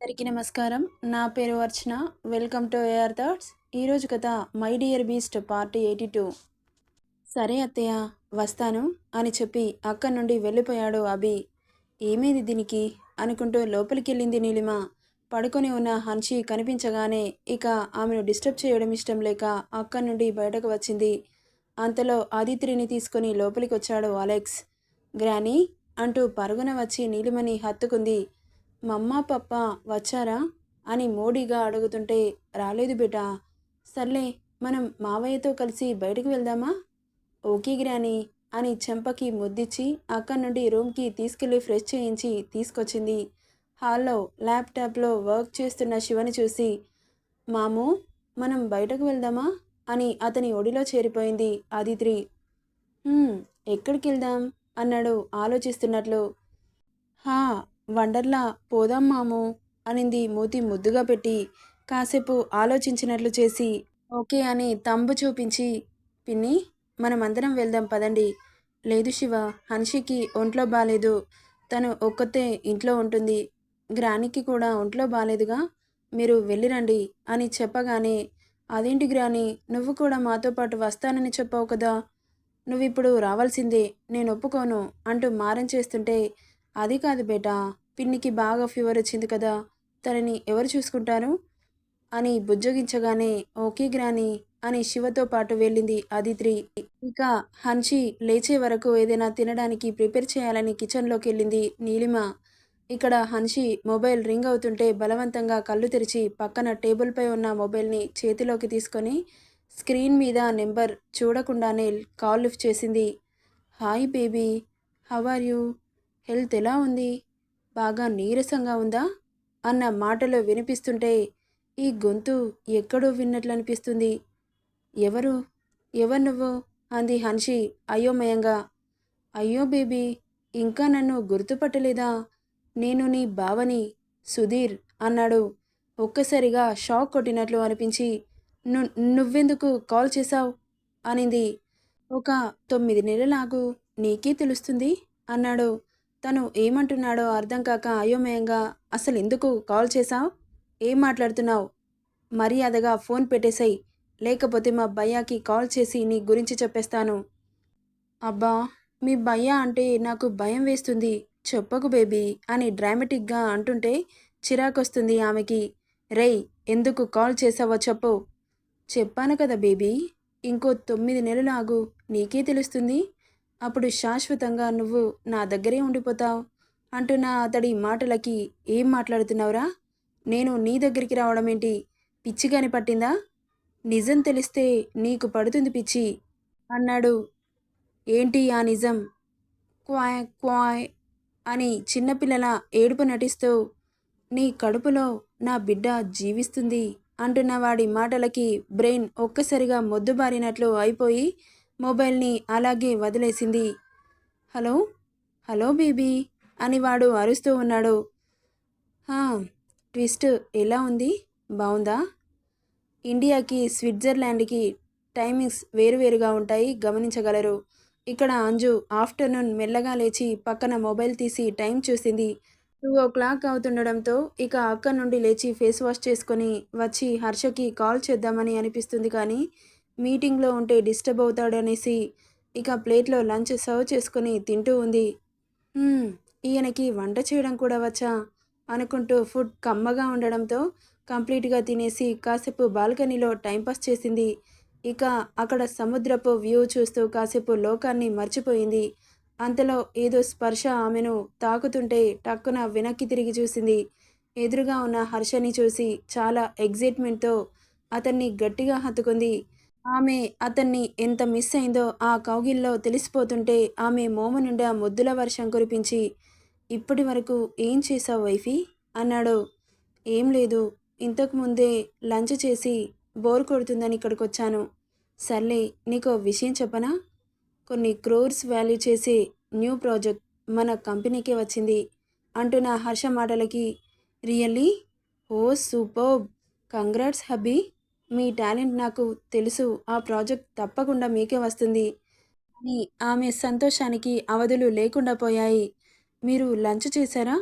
అందరికీ నమస్కారం. నా పేరు Archana. Welcome to AR thoughts. ఈరోజు కథ my dear beast part eighty two. సరే అత్తయ్య వస్తాను అని చెప్పి అక్కడి నుండి వెళ్ళిపోయాడు అభి. ఏమైంది దీనికి? అనుకుంటూ లోపలికి వెళ్ళింది నీలిమ. పడుకొని ఉన్న హన్షి కనిపించగానే ఇక ఆమెను డిస్టర్బ్ చేయడం ఇష్టం లేక అక్కడి నుండి బయటకు వచ్చింది. అంతలో ఆదిత్రిని తీసుకొని లోపలికి వచ్చాడు అలెక్స్. గ్రానీ అంటూ పరుగున వచ్చి నీలిమని హత్తుకుంది. మమ్మ పప్ప వచ్చారా? అని మోడీగా అడుగుతుంటే రాలేదు బిడ్డ సర్లే మనం మావయ్యతో కలిసి బయటకు వెళ్దామా? ఓకే గ్రాని అని చెంపకి ముద్దిచ్చి అక్కడి నుండి రూమ్కి తీసుకెళ్ళి ఫ్రెష్ చేయించి తీసుకొచ్చింది. హాల్లో ల్యాప్టాప్లో వర్క్ చేస్తున్న శివని చూసి మాము మనం బయటకు వెళ్దామా? అని అతని ఒడిలో చేరిపోయింది ఆదిత్రి. ఎక్కడికి వెళ్దాం అన్నాడు ఆలోచిస్తున్నట్లు. హా వండర్లా పోదాం మాము అనింది మూతి ముద్దుగా పెట్టి. కాసేపు ఆలోచించినట్లు చేసి ఓకే అని తంబు చూపించి పిన్ని మనమందరం వెళ్దాం పదండి. లేదు శివ హన్షికి ఒంట్లో బాలేదు. తను ఒక్కతే ఇంట్లో ఉంటుంది. గ్రానికి కూడా ఒంట్లో బాలేదుగా. మీరు వెళ్ళిరండి అని చెప్పగానే అదేంటి గ్రాని నువ్వు కూడా మాతో పాటు వస్తానని చెప్పావు కదా. నువ్విప్పుడు రావాల్సిందే నేను ఒప్పుకోను అంటూ మారం చేస్తుంటే అది కాదు బేటా పిన్నికి బాగా ఫీవర్ వచ్చింది కదా తనని ఎవరు చూసుకుంటారు? అని బుజ్జగించగానే ఓకే గ్రాని అని శివతో పాటు వెళ్ళింది ఆదిత్రి. ఇక హన్షి లేచే వరకు ఏదైనా తినడానికి ప్రిపేర్ చేయాలని కిచెన్లోకి వెళ్ళింది నీలిమ. ఇక్కడ హన్షి మొబైల్ రింగ్ అవుతుంటే బలవంతంగా కళ్ళు తెరిచి పక్కన టేబుల్పై ఉన్న మొబైల్ని చేతిలోకి తీసుకొని స్క్రీన్ మీద నెంబర్ చూడకుండానే కాల్ లిఫ్ట్ చేసింది. Hi baby how are you? Health ఎలా ఉంది? బాగా నీరసంగా ఉందా? అన్న మాటలు వినిపిస్తుంటే ఈ గొంతు ఎక్కడో విన్నట్లు అనిపిస్తుంది ఎవరు? ఎవరు నువ్వు? అంది హన్షి అయోమయంగా. అయ్యో బేబీ ఇంకా నన్ను గుర్తుపట్టలేదా? నేను నీ బావని సుధీర్ అన్నాడు. ఒక్కసారిగా షాక్ కొట్టినట్లు అనిపించి ను నువ్వెందుకు కాల్ చేశావు? అనింది. ఒక తొమ్మిది నెలలాగు నీకే తెలుస్తుంది? అన్నాడు. తను ఏమంటున్నాడో అర్థం కాక అయోమయంగా అసలు ఎందుకు కాల్ చేశావు? ఏం మాట్లాడుతున్నావు? మర్యాదగా ఫోన్ పెట్టేశాయి లేకపోతే మా భయ్యాకి కాల్ చేసి నీ గురించి చెప్పేస్తాను. అబ్బా మీ భయ్యా అంటే నాకు భయం వేస్తుంది. చెప్పకు బేబీ అని డ్రామాటిక్గా అంటుంటే చిరాకొస్తుంది ఆమెకి. రేయ్ ఎందుకు కాల్ చేసావో చెప్పు. చెప్పాను కదా బేబీ ఇంకో తొమ్మిది నెలలు ఆగు నీకే తెలుస్తుంది. అప్పుడు శాశ్వతంగా నువ్వు నా దగ్గరే ఉండిపోతావు. అంటున్న అతడి మాటలకి ఏం మాట్లాడుతున్నావురా? నేను నీ దగ్గరికి రావడం ఏంటి? పిచ్చిగాని పట్టిందా? నిజం తెలిస్తే నీకు పడుతుంది పిచ్చి అన్నాడు. ఏంటి ఆ నిజం? క్వాయ్ క్వాయ్ అని చిన్నపిల్లల ఏడుపు నటిస్తూ నీ కడుపులో నా బిడ్డ జీవిస్తుంది అంటున్న వాడి మాటలకి బ్రెయిన్ ఒక్కసారిగా మొద్దుబారినట్లు అయిపోయి మొబైల్ని అలాగే వదిలేసింది. హలో? Hello baby? అని వాడు అరుస్తూ ఉన్నాడు. ట్విస్ట్ ఎలా ఉంది? బాగుందా ఇండియాకి స్విట్జర్లాండ్కి టైమింగ్స్ వేరువేరుగా ఉంటాయి గమనించగలరు. ఇక్కడ అంజు ఆఫ్టర్నూన్ మెల్లగా లేచి పక్కన మొబైల్ తీసి టైం చూసింది. టూ ఓ క్లాక్ అవుతుండడంతో ఇక అక్క నుండి లేచి ఫేస్ వాష్ చేసుకొని వచ్చి హర్షకి కాల్ చేద్దామని అనిపిస్తుంది కానీ మీటింగ్లో ఉంటే డిస్టర్బ్ అవుతాడనేసి ఇక ప్లేట్లో లంచ్ సర్వ్ చేసుకొని తింటూ ఉంది. ఈయనకి వంట చేయడం కూడా వచ్చా? అనుకుంటూ ఫుడ్ కమ్మగా ఉండడంతో కంప్లీట్గా తినేసి కాసేపు బాల్కనీలో టైంపాస్ చేసింది. ఇక అక్కడ సముద్రపు వ్యూ చూస్తూ కాసేపు లోకాన్ని మర్చిపోయింది. అంతలో ఏదో స్పర్శ ఆమెను తాకుతుంటే టక్కున వెనక్కి తిరిగి చూసింది. ఎదురుగా ఉన్న హర్షని చూసి చాలా ఎగ్జైట్మెంట్తో అతన్ని గట్టిగా హత్తుకుంది. ఆమె అతన్ని ఎంత మిస్ అయిందో ఆ కౌగిల్లో తెలిసిపోతుంటే ఆమె మోము నిండా ముద్దుల వర్షం కురిపించి ఇప్పటి వరకు ఏం చేశావు వైఫీ? అన్నాడు. ఏం లేదు ఇంతకుముందే లంచ్ చేసి బోర్ కొడుతుందని ఇక్కడికి వచ్చాను సర్లే నీకు విషయం చెప్పనా? కొన్ని క్రోర్స్ వాల్యూ చేసే న్యూ ప్రాజెక్ట్ మన కంపెనీకే వచ్చింది అంటున్న హర్ష మాటలకి really? Oh superb congrats hubby! మీ టాలెంట్ నాకు తెలుసు. ఆ ప్రాజెక్ట్ తప్పకుండా మీకే వస్తుంది. అని ఆమె సంతోషానికి అవధులు లేకుండా పోయాయి. మీరు లంచ్ చేశారా?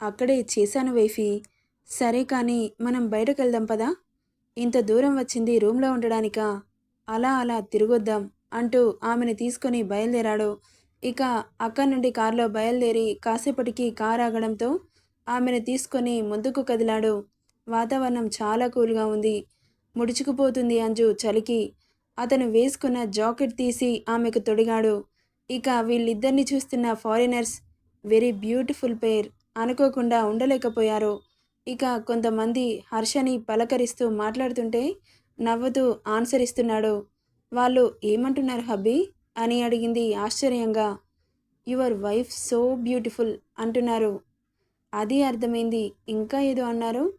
అక్కడే చేశాను వైఫీ. సరే కానీ మనం బయటకు వెళ్దాం పదా? ఇంత దూరం వచ్చింది రూమ్లో ఉండడానికా? అలా అలా తిరగొద్దాం అంటూ ఆమెను తీసుకొని బయలుదేరాడు. ఇక అక్కడి నుండి కారులో బయలుదేరి కాసేపటికి కారు ఆగడంతో ఆమెను తీసుకొని ముందుకు కదిలాడు. వాతావరణం చాలా కూల్గా ఉంది. ముడుచుకుపోతుంది అంజు చలికి. అతను వేసుకున్న జాకెట్ తీసి ఆమెకు తొడిగాడు. ఇక వీళ్ళిద్దరిని చూస్తున్న ఫారినర్స్ వెరీ బ్యూటిఫుల్ పేర్ అనుకోకుండా ఉండలేకపోయారు. ఇక కొంతమంది హర్షని పలకరిస్తూ మాట్లాడుతుంటే నవ్వుతూ ఆన్సర్ ఇస్తున్నాడు. వాళ్ళు ఏమంటున్నారు హబ్బీ? అని అడిగింది ఆశ్చర్యంగా. యువర్ వైఫ్ సో బ్యూటిఫుల్ అంటున్నారు. అది అర్థమైంది. ఇంకా ఏదో అన్నారు?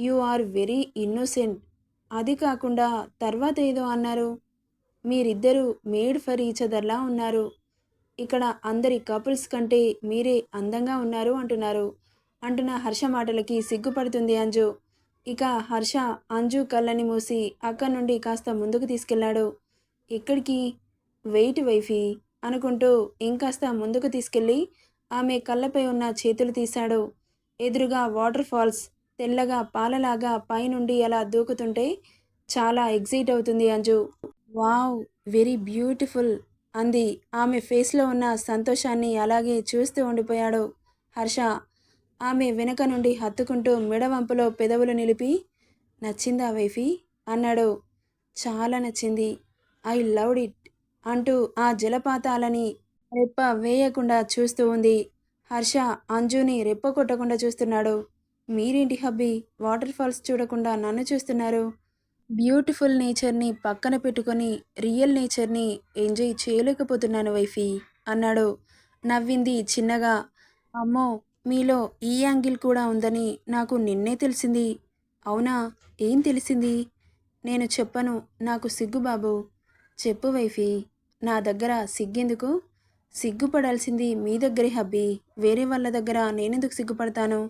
You are very innocent. అది కాకుండా తర్వాత ఏదో అన్నారు. మీరిద్దరూ మేడ్ ఫర్ ఈచ్ అదర్లా ఉన్నారు. ఇక్కడ అందరి కపుల్స్ కంటే మీరే అందంగా ఉన్నారు అంటున్నారు. అంటున్న హర్ష మాటలకి సిగ్గుపడుతుంది అంజు. ఇక హర్ష అంజు కళ్ళని మూసి అక్కడి నుండి కాస్త ముందుకు తీసుకెళ్ళాడు. ఇక్కడికి వెయిట్ వైఫీ అనుకుంటూ ఇంకాస్త ముందుకు తీసుకెళ్ళి ఆమె కళ్ళపై ఉన్న చేతులు తీశాడు. ఎదురుగా వాటర్ ఫాల్స్ తెల్లగా పాలలాగా పైనుండి అలా దూకుతుంటే చాలా ఎగ్జైట్ అవుతుంది అంజు. వావ్ వెరీ బ్యూటిఫుల్ అంది. ఆమె ఫేస్లో ఉన్న సంతోషాన్ని అలాగే చూస్తూ ఉండిపోయాడు హర్ష. ఆమె వెనక నుండి హత్తుకుంటూ మెడవంపులో పెదవులు నిలిపి నచ్చిందా వైఫీ? అన్నాడు. చాలా నచ్చింది. ఐ లవ్డ్ ఇట్ అంటూ ఆ జలపాతాలని రెప్ప వేయకుండా చూస్తూ ఉంది. హర్ష అంజుని రెప్ప కొట్టకుండా చూస్తున్నాడు. మీరేంటి హబ్బీ? వాటర్ ఫాల్స్ చూడకుండా నన్ను చూస్తున్నారు. బ్యూటిఫుల్ నేచర్ని పక్కన పెట్టుకొని రియల్ నేచర్ని ఎంజాయ్ చేయలేకపోతున్నాను వైఫీ అన్నాడు నవ్వింది చిన్నగా. అమ్మో మీలో ఈ యాంగిల్ కూడా ఉందని నాకు నిన్నే తెలిసింది. అవునా? ఏం తెలిసింది? నేను చెప్పను నాకు సిగ్గు బాబు. చెప్పు వైఫీ నా దగ్గర సిగ్గెందుకు? సిగ్గుపడాల్సింది మీ దగ్గరే హబ్బీ వేరే వాళ్ళ దగ్గర నేనెందుకు సిగ్గుపడతాను?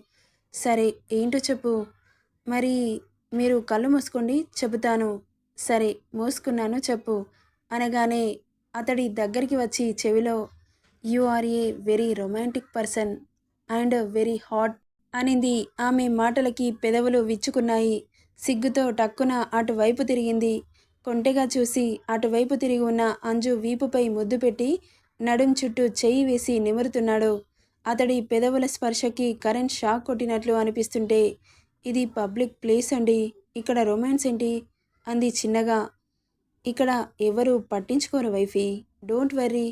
సరే ఏంటో చెప్పు. మరి మీరు కళ్ళు మూసుకోండి చెబుతాను. సరే మూసుకున్నాను చెప్పు. అనగానే అతడి దగ్గరికి వచ్చి చెవిలో you are a very romantic person and very hot అనింది. ఆమె మాటలకి పెదవులు విచ్చుకున్నాయి. సిగ్గుతో టక్కున అటువైపు తిరిగింది. కొంటెగా చూసి అటువైపు తిరిగి ఉన్న అంజు వీపుపై ముద్దు పెట్టి నడుం చుట్టూ చెయ్యి వేసి నిమురుతున్నాడు. అతడి పెదవుల స్పర్శకి కరెంట్ షాక్ కొట్టినట్లు అనిపిస్తుంటే ఇది పబ్లిక్ ప్లేస్ అండి ఇక్కడ రొమాన్స్ ఏంటి? అంది చిన్నగా. ఇక్కడ ఎవరు పట్టించుకోరు వైఫీ డోంట్ వర్రీ.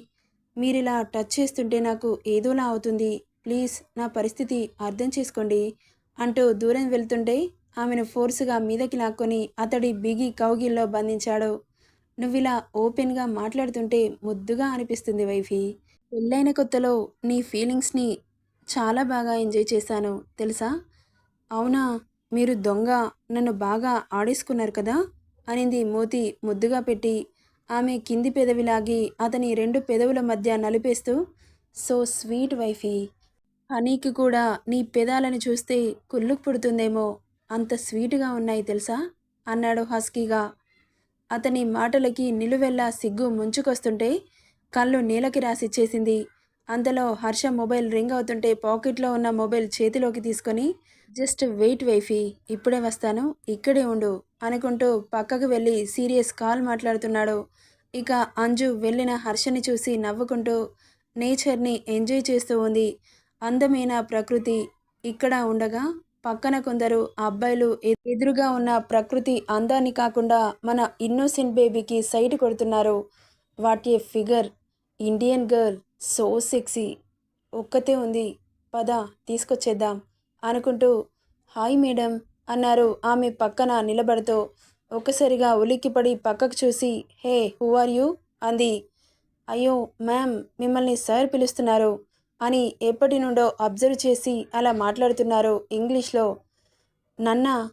మీరిలా టచ్ చేస్తుంటే నాకు ఏదోలా అవుతుంది ప్లీజ్ నా పరిస్థితి అర్థం చేసుకోండి అంటూ దూరం వెళ్తుంటే ఆమెను ఫోర్సుగా మీదకి లాక్కొని అతడి బిగి కౌగిల్లో బంధించాడు. నువ్విలా ఓపెన్గా మాట్లాడుతుంటే ముద్దుగా అనిపిస్తుంది వైఫీ. పెళ్ళైన కొత్తలో నీ ఫీలింగ్స్ని చాలా బాగా ఎంజాయ్ చేశాను తెలుసా? అవునా మీరు దొంగ నన్ను బాగా ఆడేసుకున్నారు కదా? అనింది మోతి ముద్దుగా పెట్టి. ఆమె కింది పెదవి లాగి అతని రెండు పెదవుల మధ్య నలిపేస్తూ సో స్వీట్ వైఫీ హనీకి కూడా నీ పెదాలను చూస్తే కుళ్ళుకు పుడుతుందేమో అంత స్వీట్గా ఉన్నాయి తెలుసా? అన్నాడు హస్కీగా. అతని మాటలకి నిలువెల్లా సిగ్గు ముంచుకొస్తుంటే కళ్ళు నీలకి రాసిచ్చేసింది అంతలో హర్ష మొబైల్ రింగ్ అవుతుంటే పాకెట్లో ఉన్న మొబైల్ చేతిలోకి తీసుకొని జస్ట్ వెయిట్ వైఫీ ఇప్పుడే వస్తాను ఇక్కడే ఉండు అనుకుంటూ పక్కకు వెళ్ళి సీరియస్ కాల్ మాట్లాడుతున్నాడు. ఇక అంజు వెళ్ళిన హర్షని చూసి నవ్వుకుంటూ నేచర్ని ఎంజాయ్ చేస్తూ ఉంది. అందమైన ప్రకృతి ఇక్కడ ఉండగా పక్కన కొందరు అబ్బాయిలు ఎదురుగా ఉన్న ప్రకృతి అందాన్ని కాకుండా మన ఇన్నోసెంట్ బేబీకి సైట్ కొడుతున్నారు. What a figure Indian girl so sexy ఒక్కతే ఉంది. పద తీసుకొచ్చేద్దాం అనుకుంటూ హాయ్ మేడం అన్నారు. ఆమె పక్కన నిలబడుతూ ఒక్కసారిగా ఉలిక్కిపడి పక్కకు చూసి హే హూ ఆర్ యూ? అంది. అయ్యో మ్యామ్ మిమ్మల్ని సార్ పిలుస్తున్నారు అని ఎప్పటి నుండో అబ్జర్వ్ చేసి అలా మాట్లాడుతున్నారు ఇంగ్లీష్లో. నన్నా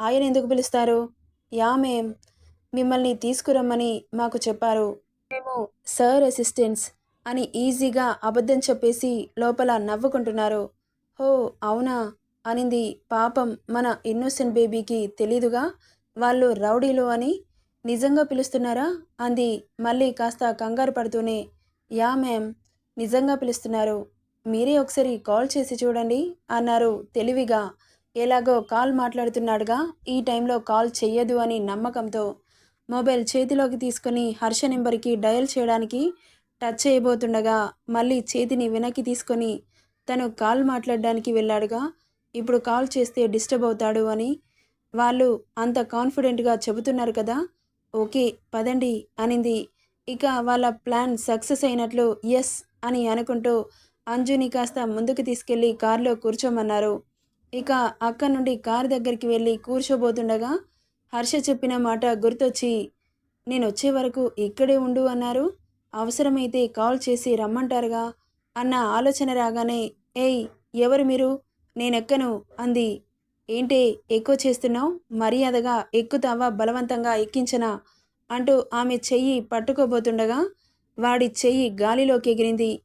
ఆయన ఎందుకు పిలుస్తారు? యా మేం మిమ్మల్ని తీసుకురమ్మని మాకు చెప్పారు. మేము సార్ అసిస్టెంట్స్ అని ఈజీగా అబద్ధం చెప్పేసి లోపల నవ్వుకుంటున్నారు. హో అవునా? అనింది పాపం మన ఇన్నోసెంట్ బేబీకి తెలీదుగా. వాళ్ళు రౌడీలు అని నిజంగా పిలుస్తున్నారా? అంది మళ్ళీ కాస్త కంగారు పడుతూనే. యా మ్యామ్ నిజంగా పిలుస్తున్నారు. మీరే ఒకసారి కాల్ చేసి చూడండి అన్నారు తెలివిగా. ఎలాగో కాల్ మాట్లాడుతున్నాడుగా. ఈ టైంలో కాల్ చెయ్యదు అని నమ్మకంతో మొబైల్ చేతిలోకి తీసుకొని హర్ష నెంబర్కి డయల్ చేయడానికి టచ్ చేయబోతుండగా మళ్ళీ చేతిని వెనక్కి తీసుకొని తను కాల్ మాట్లాడడానికి వెళ్ళాడుగా ఇప్పుడు కాల్ చేస్తే డిస్టర్బ్ అవుతాడు అని వాళ్ళు అంత కాన్ఫిడెంట్గా చెబుతున్నారు కదా ఓకే పదండి అనింది. ఇక వాళ్ళ ప్లాన్ సక్సెస్ అయినట్లు ఎస్ అని అనుకుంటూ అంజుని కాస్త ముందుకు తీసుకెళ్ళి కారులో కూర్చోమన్నారు. ఇక అక్క నుండి కారు దగ్గరికి వెళ్ళి కూర్చోబోతుండగా హర్ష చెప్పిన మాట గుర్తొచ్చి నేను వచ్చే వరకు ఇక్కడే ఉండు అన్నారు. అవసరమైతే కాల్ చేసి రమ్మంటారుగా అన్న ఆలోచన రాగానే ఏయ్ ఎవరు మీరు? నేనెక్కను అంది. ఏంటే ఎక్కువ చేస్తున్నావు? మర్యాదగా ఎక్కుతావా? బలవంతంగా ఎక్కించనా? అంటూ ఆమె చెయ్యి పట్టుకోబోతుండగా వాడి చెయ్యి గాలిలోకి ఎగిరింది.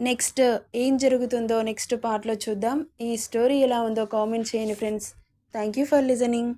నెక్స్ట్ ఏం జరుగుతుందో నెక్స్ట్ పార్ట్లో చూద్దాం. ఈ స్టోరీ ఎలా ఉందో కామెంట్ చేయండి friends. Thank you for listening.